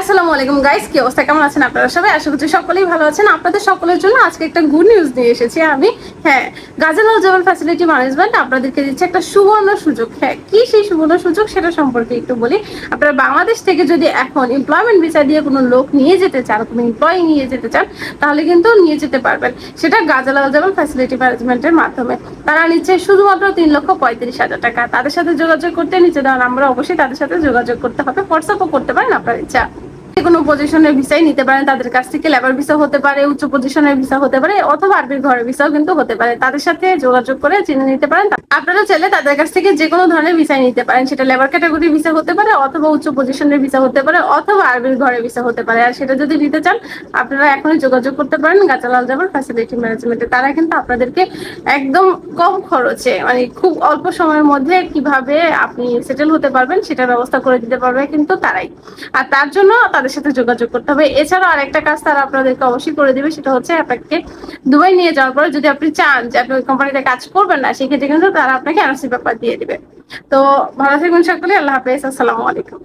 আসসালামু আলাইকুম গাইস কি অবস্থা? কেমন আছেন আপনারা সবাই? আশা করছি সকলেই ভালো আছেন। আপনাদের সকলের জন্য আজকে একটা গুড নিউজ নিয়ে এসেছি আমি। হ্যাঁ গাজালাল জেবল ফ্যাসিলিটি ম্যানেজমেন্ট আপনাদেরকে দিচ্ছে একটা সুবর্ণ সুযোগ। হ্যাঁ কি সেই সুবর্ণ সুযোগ সেটা সম্পর্কে একটু বলি। আপনারা বাংলাদেশ থেকে যদি এখন এমপ্লয়মেন্ট ভিসা দিয়ে কোনো লোক নিয়ে যেতে চান, কোনো এমপ্লয়ি নিয়ে যেতে চান, তাহলে কিন্তু নিয়ে যেতে পারবেন। সেটা গাজালাল জেবল ফ্যাসিলিটি ম্যানেজমেন্টের মাধ্যমে। তারা নিচ্ছে শুধুমাত্র তিন লক্ষ পঁয়ত্রিশ হাজার টাকা। তাদের সাথে যোগাযোগ করতে নিচে দেওয়া নাম্বার অবশ্যই তাদের সাথে যোগাযোগ করতে হবে। হোয়াটসঅ্যাপও করতে পারেন আপনার ইচ্ছা। কোনো পজিশনের ভিসাই নিতে পারেন, তাদের কাছ থেকে লেবার ভিসা হতে পারে, উচ্চ পজিশনের ভিসা হতে পারে, অথবা আরবির ঘরের ভিসাও কিন্তু হতে পারে। তাদের সাথে যোগাযোগ করে চিনে নিতে পারেন। আপনারা চাইলে তাদের কাছ থেকে যে কোনো ধরনের ভিসাই নিতে পারেন। সেটা লেবার ক্যাটাগরি ভিসা হতে পারে, অথবা উচ্চ পজিশনের ভিসা হতে পারে, অথবা আরবির ঘরের ভিসা হতে পারে। আর সেটা যদি নিতে চান, আপনারা এখনই যোগাযোগ করতে পারেন গাছালাল যাবার ফ্যাসিলিটি ম্যানেজমেন্টে তারা কিন্তু আপনাদেরকে একদম কম খরচে মানে খুব অল্প সময়ের মধ্যে কীভাবে আপনি সেটেল হতে পারবেন, সেটার ব্যবস্থা করে দিতে পারবে কিন্তু তারাই। আর তার জন্য তাদের সাথে যোগাযোগ করতে হবে। এছাড়াও আরেকটা কাজ তারা আপনাদেরকে অবশ্যই করে দিবে, সেটা হচ্ছে আপনাকে দুবাই নিয়ে যাওয়ার পর যদি আপনি চান যে আপনি ওই কোম্পানিতে কাজ করবেন না, সেক্ষেত্রে কিন্তু তারা আপনাকে এনওসি পেপার দিয়ে দিবে। তো ভালো থাকবেন সকলে, আল্লাহ হাফেজ, আসসালামু আলাইকুম।